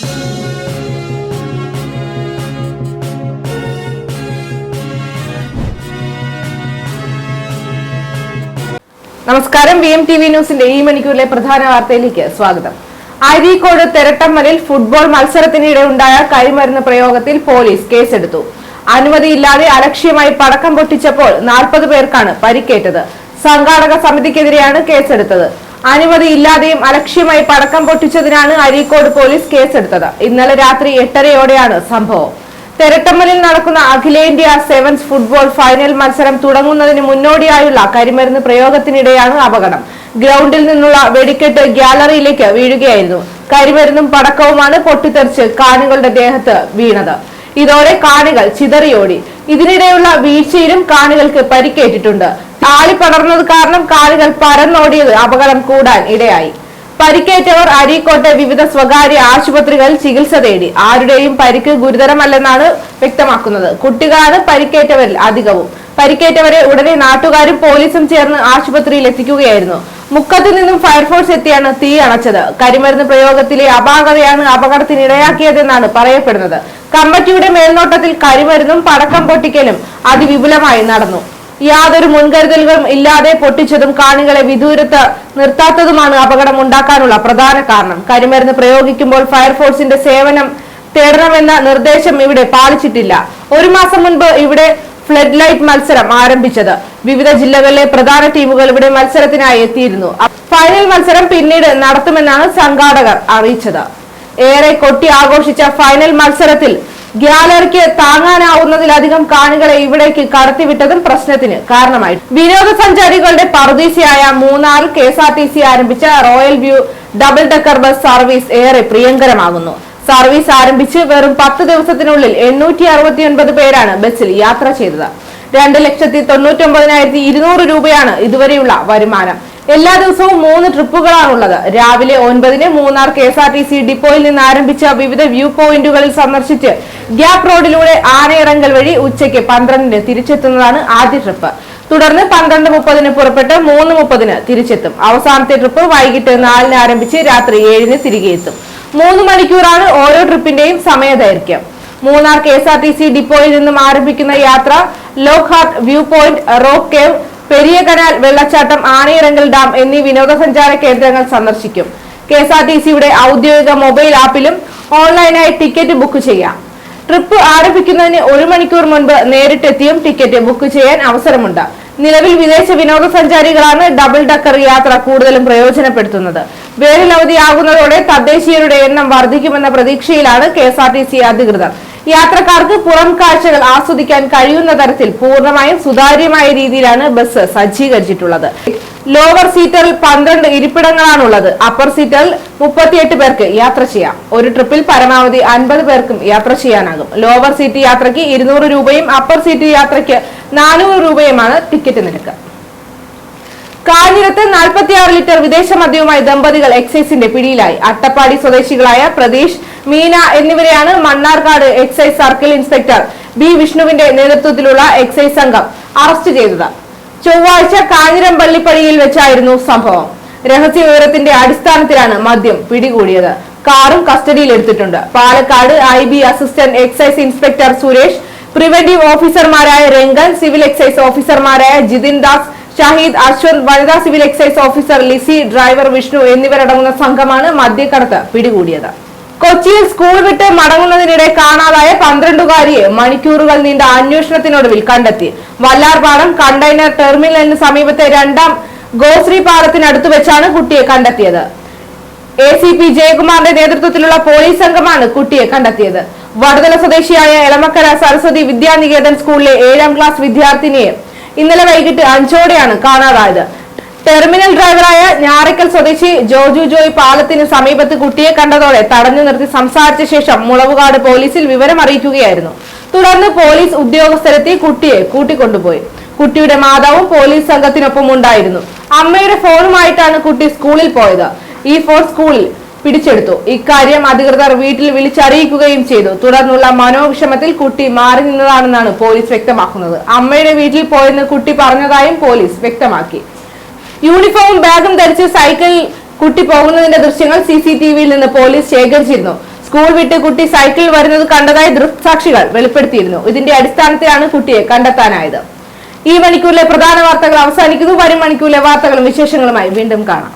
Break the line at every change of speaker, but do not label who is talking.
നമസ്കാരം. V M T V ന്യൂസിന്റെ ഈ മണിക്കൂറിലെ പ്രധാന വാർത്തയിലേക്ക് സ്വാഗതം. അരീക്കോട് തെരട്ടമ്മലിൽ ഫുട്ബോൾ മത്സരത്തിനിടെ ഉണ്ടായ കരിമരുന്ന് പ്രയോഗത്തിൽ പോലീസ് കേസെടുത്തു. അനുമതിയില്ലാതെ അലക്ഷ്യമായി പടക്കം പൊട്ടിച്ചപ്പോൾ നാൽപ്പത് പേർക്കാണ് പരിക്കേറ്റത്. സംഘാടക സമിതിക്കെതിരെയാണ് കേസെടുത്തത്. അനുമതിയില്ലാതെയും അലക്ഷ്യമായി പടക്കം പൊട്ടിച്ചതിനാണ് അരീക്കോട് പോലീസ് കേസെടുത്തത്. ഇന്നലെ രാത്രി എട്ടരയോടെയാണ് സംഭവം. തെരട്ടമ്മലിൽ നടക്കുന്ന അഖിലേന്ത്യാ സെവൻസ് ഫുട്ബോൾ ഫൈനൽ മത്സരം തുടങ്ങുന്നതിന് മുന്നോടിയായുള്ള കരിമരുന്ന് പ്രയോഗത്തിനിടെയാണ് അപകടം. ഗ്രൗണ്ടിൽ നിന്നുള്ള വെടിക്കെട്ട് ഗ്യാലറിയിലേക്ക് വീഴുകയായിരുന്നു. കരിമരുന്നും പടക്കവുമാണ് പൊട്ടിത്തെറിച്ച് കാണികളുടെ ദേഹത്ത് വീണത്. ഇതോടെ കാണികൾ ചിതറിയോടി. ഇതിനിടെയുള്ള വീഴ്ചയിലും കാണികൾക്ക് പരിക്കേറ്റിട്ടുണ്ട്. ആളി പടർന്നത് കാരണം കാലുകൾ പരന്നോടിയത് അപകടം കൂടാൻ ഇടയായി. പരിക്കേറ്റവർ അരീക്കോട്ടെ വിവിധ സ്വകാര്യ ആശുപത്രികളിൽ ചികിത്സ തേടി. ആരുടെയും പരിക്ക് ഗുരുതരമല്ലെന്നാണ് വ്യക്തമാക്കുന്നത്. കുട്ടികളാണ് പരിക്കേറ്റവരിൽ അധികവും. പരിക്കേറ്റവരെ ഉടനെ നാട്ടുകാരും പോലീസും ചേർന്ന് ആശുപത്രിയിൽ എത്തിക്കുകയായിരുന്നു. മുക്കത്ത് നിന്നും ഫയർഫോഴ്സ് എത്തിയാണ് തീ അണച്ചത്. കരിമരുന്ന് പ്രയോഗത്തിലെ അപാകതയാണ് അപകടത്തിനിടയാക്കിയതെന്നാണ് പറയപ്പെടുന്നത്. കമ്മിറ്റിയുടെ മേൽനോട്ടത്തിൽ കരിമരുന്നും പടക്കം പൊട്ടിക്കലും അതിവിപുലമായി നടന്നു. യാതൊരു മുൻകരുതലുകളും ഇല്ലാതെ പൊട്ടിച്ചതും കാണികളെ വിദൂരത്ത് നിർത്താത്തതുമാണ് അപകടം ഉണ്ടാക്കാനുള്ള പ്രധാന കാരണം. കരിമരുന്ന് പ്രയോഗിക്കുമ്പോൾ ഫയർഫോഴ്സിന്റെ സേവനം തേടണമെന്ന നിർദ്ദേശം ഇവിടെ പാലിച്ചിട്ടില്ല. ഒരു മാസം മുൻപ് ഇവിടെ ഫ്ലഡ് ലൈറ്റ് മത്സരം ആരംഭിച്ചത്. വിവിധ ജില്ലകളിലെ പ്രധാന ടീമുകൾ ഇവിടെ മത്സരത്തിനായി എത്തിയിരുന്നു. ഫൈനൽ മത്സരം പിന്നീട് നടത്തുമെന്നാണ് സംഘാടകർ അറിയിച്ചത്. ഏറെ കൊട്ടി ആഘോഷിച്ച ഫൈനൽ മത്സരത്തിൽ ഗ്യാലറിക്ക് താങ്ങാനാവുന്നതിലധികം കാണികളെ ഇവിടേക്ക് കടത്തിവിട്ടതും പ്രശ്നത്തിന് കാരണമായി. വിനോദസഞ്ചാരികളുടെ പറുദീസയായ Munnar K S R T C ആരംഭിച്ച royal view double decker bus service ഏറെ പ്രിയങ്കരമാകുന്നു. സർവീസ് ആരംഭിച്ച് വെറും പത്ത് ദിവസത്തിനുള്ളിൽ എണ്ണൂറ്റി അറുപത്തിയൊൻപത് പേരാണ് ബസ്സിൽ യാത്ര ചെയ്തത്. രണ്ട് ലക്ഷത്തി തൊണ്ണൂറ്റി ഒമ്പതിനായിരത്തി ഇരുന്നൂറ് രൂപയാണ് ഇതുവരെയുള്ള വരുമാനം. എല്ലാ ദിവസവും മൂന്ന് ട്രിപ്പുകളാണുള്ളത്. രാവിലെ ഒൻപതിന് Munnar K S R T C ഡിപ്പോയിൽ നിന്ന് ആരംഭിച്ച വിവിധ വ്യൂ പോയിന്റുകളിൽ സന്ദർശിച്ച് ഗ്യാപ് റോഡിലൂടെ ആനയിറങ്കൽ വഴി ഉച്ചയ്ക്ക് പന്ത്രണ്ടിന് തിരിച്ചെത്തുന്നതാണ് ആദ്യ ട്രിപ്പ്. തുടർന്ന് പന്ത്രണ്ട് മുപ്പതിന് പുറപ്പെട്ട് മൂന്ന് മുപ്പതിന് തിരിച്ചെത്തും. അവസാനത്തെ ട്രിപ്പ് വൈകിട്ട് നാലിന് ആരംഭിച്ച് രാത്രി ഏഴിന് തിരികെ എത്തും. മൂന്ന് മണിക്കൂറാണ് ഓരോ ട്രിപ്പിന്റെയും സമയദൈർഘ്യം. Munnar K S R T C ഡിപ്പോയിൽ നിന്നും ആരംഭിക്കുന്ന യാത്ര Lockhart view point rock cave Periya Kanal വെള്ളച്ചാട്ടം ആനയിറങ്കൽ ഡാം എന്നീ വിനോദസഞ്ചാര കേന്ദ്രങ്ങൾ സന്ദർശിക്കും. കെ എസ് ആർ ടി സിയുടെ ഔദ്യോഗിക മൊബൈൽ ആപ്പിലും ഓൺലൈനായി ടിക്കറ്റ് ബുക്ക് ചെയ്യാം. ട്രിപ്പ് ആരംഭിക്കുന്നതിന് ഒരു മണിക്കൂർ മുൻപ് നേരിട്ടെത്തിയും ടിക്കറ്റ് ബുക്ക് ചെയ്യാൻ അവസരമുണ്ട്. നിലവിൽ വിദേശ വിനോദസഞ്ചാരികളാണ് ഡബിൾ ഡക്കർ യാത്ര കൂടുതലും പ്രയോജനപ്പെടുത്തുന്നത്. വേനൽ അവധിയാകുന്നതോടെ തദ്ദേശീയരുടെ എണ്ണം വർദ്ധിക്കുമെന്ന പ്രതീക്ഷയിലാണ് കെ അധികൃതർ. യാത്രക്കാർക്ക് പുറം കാഴ്ചകൾ ആസ്വദിക്കാൻ കഴിയുന്ന തരത്തിൽ പൂർണമായും സുതാര്യമായ രീതിയിലാണ് ബസ് സജ്ജീകരിച്ചിട്ടുള്ളത്. ലോവർ സീറ്ററിൽ പന്ത്രണ്ട് ഇരിപ്പിടങ്ങളാണുള്ളത്. അപ്പർ സീറ്ററിൽ മുപ്പത്തിയെട്ട് പേർക്ക് യാത്ര ചെയ്യാം. ഒരു ട്രിപ്പിൽ പരമാവധി അൻപത് പേർക്കും യാത്ര ചെയ്യാനാകും. ലോവർ സീറ്റ് യാത്രയ്ക്ക് ഇരുന്നൂറ് രൂപയും അപ്പർ സീറ്റ് യാത്രയ്ക്ക് നാനൂറ് രൂപയുമാണ് ടിക്കറ്റ് നിരക്ക്. കാഞ്ഞിരത്ത് 46 ലിറ്റർ വിദേശ മദ്യവുമായി ദമ്പതികൾ എക്സൈസിന്റെ പിടിയിലായി. അട്ടപ്പാടി സ്വദേശികളായ പ്രതീഷ് മീന എന്നിവരെയാണ് Mannarkkad excise circle inspector B വിഷ്ണുവിന്റെ നേതൃത്വത്തിലുള്ള എക്സൈസ് സംഘം അറസ്റ്റ് ചെയ്തത്. ചൊവ്വാഴ്ച കാഞ്ഞിരം പള്ളിപ്പടിയിൽ വെച്ചായിരുന്നു സംഭവം. രഹസ്യ വിവരത്തിന്റെ അടിസ്ഥാനത്തിലാണ് മദ്യം പിടികൂടിയത്. കാറും കസ്റ്റഡിയിൽ എടുത്തിട്ടുണ്ട്. Palakkad I B assistant excise inspector Suresh preventive ഓഫീസർമാരായ രംഗൻ സിവിൽ എക്സൈസ് ഓഫീസർമാരായ ജിതിൻ ദാസ് ഷഹീദ് അശ്വന്ത് വനിതാ civil excise officer Lissy driver Vishnu എന്നിവരടങ്ങുന്ന സംഘമാണ് മദ്യക്കടത്ത് പിടികൂടിയത്. കൊച്ചിയിൽ സ്കൂൾ വിട്ട് മടങ്ങുന്നതിനിടെ കാണാതായ പന്ത്രണ്ടുകാരിയെ മണിക്കൂറുകൾ നീണ്ട അന്വേഷണത്തിനൊടുവിൽ കണ്ടെത്തി. വല്ലാർപാടം കണ്ടെയ്നർ ടെർമിനലിന് സമീപത്തെ രണ്ടാം ഗോശ്രീ പാലത്തിനടുത്ത് വെച്ചാണ് കുട്ടിയെ കണ്ടെത്തിയത്. എ സി പി ജയകുമാറിന്റെ നേതൃത്വത്തിലുള്ള പോലീസ് സംഘമാണ് കുട്ടിയെ കണ്ടെത്തിയത്. വടതല സ്വദേശിയായ എളമക്കര സരസ്വതി വിദ്യാനികേതൻ സ്കൂളിലെ ഏഴാം ക്ലാസ് വിദ്യാർത്ഥിനിയെ ഇന്നലെ വൈകിട്ട് അഞ്ചോടെയാണ് കാണാതായത്. ടെർമിനൽ ഡ്രൈവറായ ഞാറിക്കൽ സ്വദേശി ജോജു ജോയ് പാലത്തിന് സമീപത്ത് കുട്ടിയെ കണ്ടതോടെ തടഞ്ഞു നിർത്തി സംസാരിച്ച ശേഷം മുളവുകാട് പോലീസിൽ വിവരം അറിയിക്കുകയായിരുന്നു. തുടർന്ന് പോലീസ് ഉദ്യോഗസ്ഥരെത്തി കുട്ടിയെ കൂട്ടിക്കൊണ്ടുപോയി. കുട്ടിയുടെ മാതാവും പോലീസ് സംഘത്തിനൊപ്പം ഉണ്ടായിരുന്നു. അമ്മയുടെ ഫോണുമായിട്ടാണ് കുട്ടി സ്കൂളിൽ പോയത്. ഈ ഫോൺ സ്കൂളിൽ പിടിച്ചെടുത്തു. ഇക്കാര്യം അധികൃതർ വീട്ടിൽ വിളിച്ചറിയിക്കുകയും ചെയ്തു. തുടർന്നുള്ള മനോവിഷമത്തിൽ കുട്ടി മാറി നിന്നതാണെന്നാണ് പോലീസ് വ്യക്തമാക്കുന്നത്. അമ്മയുടെ വീട്ടിൽ പോയെന്ന് കുട്ടി പറഞ്ഞതായും പോലീസ് വ്യക്തമാക്കി. യൂണിഫോമും ബാഗും ധരിച്ച് സൈക്കിളിൽ കുട്ടി പോകുന്നതിന്റെ ദൃശ്യങ്ങൾ സി സി ടി വിയിൽ നിന്ന് പോലീസ് ശേഖരിച്ചിരുന്നു. സ്കൂൾ വിട്ട് കുട്ടി സൈക്കിൾ വരുന്നത് കണ്ടതായി ദൃക്സാക്ഷികൾ വെളിപ്പെടുത്തിയിരുന്നു. ഇതിന്റെ അടിസ്ഥാനത്തിലാണ് കുട്ടിയെ കണ്ടെത്താനായത്. ഈ മണിക്കൂറിലെ പ്രധാന വാർത്തകൾ അവസാനിക്കുന്നു. വരും മണിക്കൂറിലെ വാർത്തകളും വിശേഷങ്ങളുമായി വീണ്ടും കാണാം.